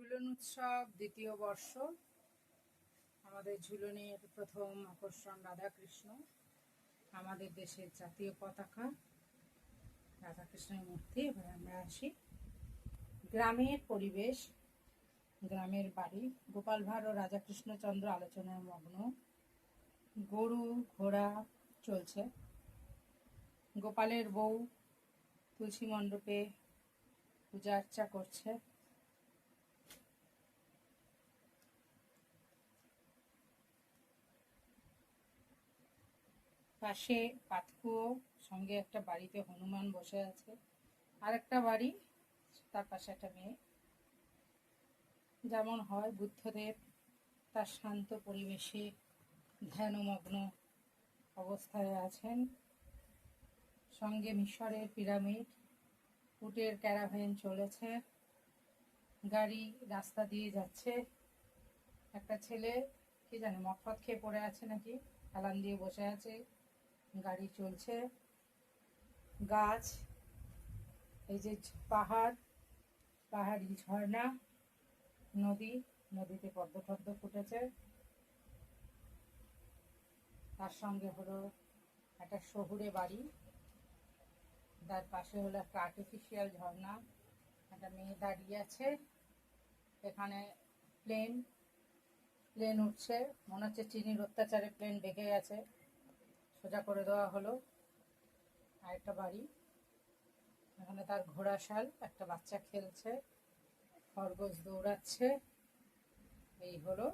ঝুলন উৎসব, দ্বিতীয় বর্ষ। আমাদের ঝুলনের প্রথম আকর্ষণ রাধাকৃষ্ণ, আমাদের দেশের জাতীয় পতাকা, রাধাকৃষ্ণের মূর্তি। এবার আমরা আসি গ্রামের পরিবেশ, গ্রামের বাড়ি। গোপাল ভাঁড় ও রাধাকৃষ্ণচন্দ্র আলোচনায় মগ্ন। গরু, ঘোড়া চলছে। গোপালের বউ তুলসী মণ্ডপে পূজা আর্চা করছে। পাশে পাতকুয়ো, সঙ্গে একটা বাড়িতে হনুমান বসে আছে। আর একটা বাড়ি, তার পাশে একটা মেয়ে। যেমন হয় বুদ্ধদেব, তার শান্ত পরিবেশে ধ্যানমগ্ন অবস্থায় আছেন। সঙ্গে মিশরের পিরামিড, উটের ক্যারাভেন চলেছে। গাড়ি রাস্তা দিয়ে যাচ্ছে। একটা ছেলে, কি জানে মটফট খেয়ে পড়ে আছে নাকি? হেলান দিয়ে বসে আছে। গাড়ি চলছে। গাছ, এই যে পাহাড়, পাহাড়ি ঝর্ণা, নদী, নদীতে পদ্ম টদ্ম ফুটেছে। তার সঙ্গে হলো একটা শহুরে বাড়ি। তার পাশে হলো একটা আর্টিফিশিয়াল ঝর্ণা। একটা মেয়ে দাঁড়িয়ে আছে। এখানে প্লেন প্লেন উঠছে। মনে হচ্ছে চিনির অত্যাচারে প্লেন ডেকে গেছে। সোজা করে দেওয়া হলো। আর একটা বাড়ি। এখানে তার ঘোড়াশাল, একটা বাচ্চা খেলছে, খরগোশ দৌড়াচ্ছে। এই হলো